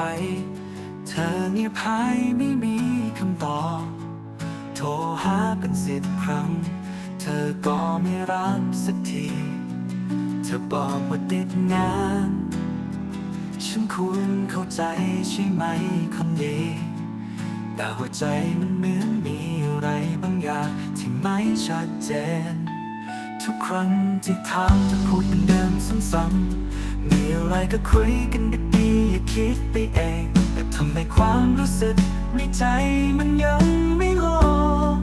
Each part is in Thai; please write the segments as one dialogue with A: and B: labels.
A: ไป เธอเงียบหายไม่มีคำตอบ โทรหาเป็นสิบครั้ง เธอก็ไม่รับสักที เธอบอกว่าติดงาน ฉันควรเข้าใจใช่ไหมคนดีแต่หัวใจมันเหมือนมีอะไรบางอย่างที่ไม่ชัดเจน ทุกครั้งที่ถามจะพูดเป็นเดิมซ้ำๆมีอะไรก็คุยกันดี ไปเองแต่ทำให้ความรู้สึกในใจมันยังไม่ลง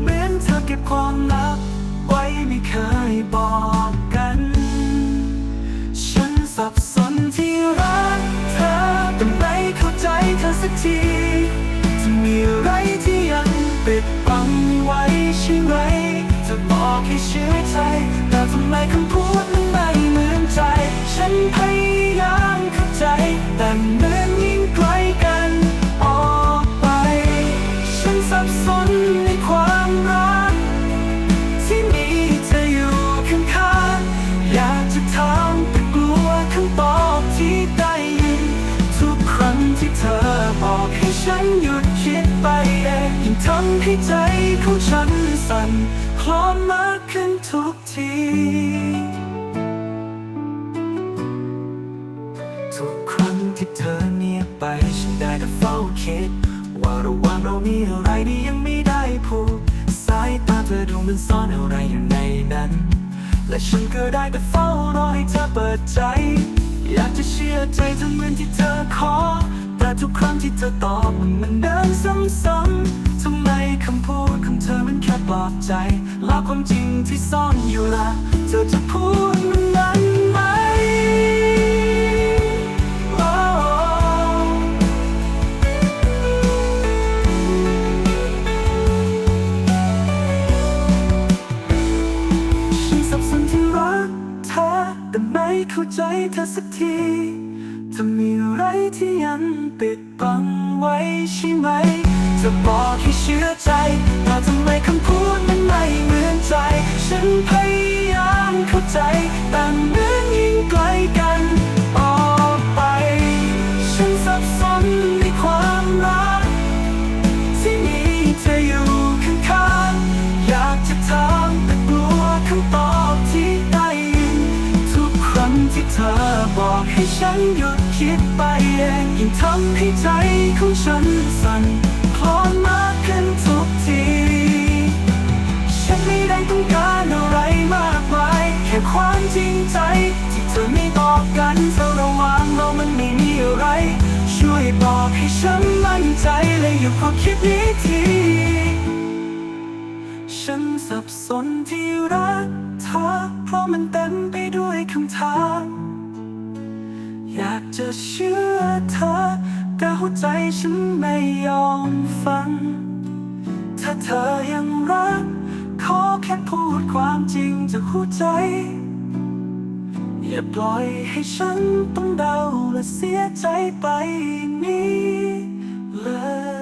A: เหมือนเธอเก็บความลับ ไว้ไม่เคยบอกกัน ฉันสับสนที่รักเธอแต่ไม่เข้าใจเธอสักทีจะมีอะไรที่ยังปิดบังไว้ใช่ไหมจะบอกให้เชื่อใจ แต่ทำไมคำพูดมันไม่เหมือนใจ ฉันพย ทำให้ใจของฉันสั่นคลอนมากขึ้นทุกที ทุกครั้งที่เธอเงียบไปฉันได้แต่เฝ้าคิด ว่าระหว่างเรามีอะไรที่ยังไม่ได้พูดสายตาเธอดูมันซ่อนอะไรอยู่ในนั้น และฉันก็ได้แต่เฝ้ารอให้เธอเปิดใจ อยากจะเชื่อใจเธอเหมือนที่เธอขอ ทุกครั้งที่เธอตอบมันเหมันเดิมซ้ำๆทำไมคำพูดของเธอมันแค่ปลอบใจล้วความจริงที่ซ่อนอยู่ละเธอจะพูดมันนั้นไหมโอ้ฉันสับสนที่รักเธอแต่ไม่เข้าใจเธอสักที้นปิดบังไว้ใช่ไหมจะบอกให้เชื่อใจแต่ทำไมคำพูดมันไม่เหมือนใจ ฉันพยายามเข้าใจ แต่เหมือนยิ่งไกลกันออกไป ฉันสับสนในความรัก ที่มีเธออยู่ข้างๆอยากจะถามแต่กลัวคำตอบที่ได้ยินทุกครั้งที่เธอบอกให้ฉันหยุดคิดไป เองยิ่งทำให้ใจของฉันสั่นคลอนมากขึ้นทุกที ฉันไม่ได้ต้องการอะไรมากมาย แค่ความจริงใจ ที่เธอไม่บอกกันเธอระว่างเรามันไม่มีอะไร ช่วยบอกให้ฉันมั่นใจและหยุดความคิดนี้ทีฉันสับสนที่รักเธอเพราะมันเต็มไปด้วยคำถามอยากจะเชื่อ เธอ แต่หัวใจฉันไม่ยอมฟัง ถ้าเธอยังรัก ขอแค่พูดความจริงจากหัวใจ อย่าปล่อยให้ฉันต้องเดาและเสียใจไปนี้เลย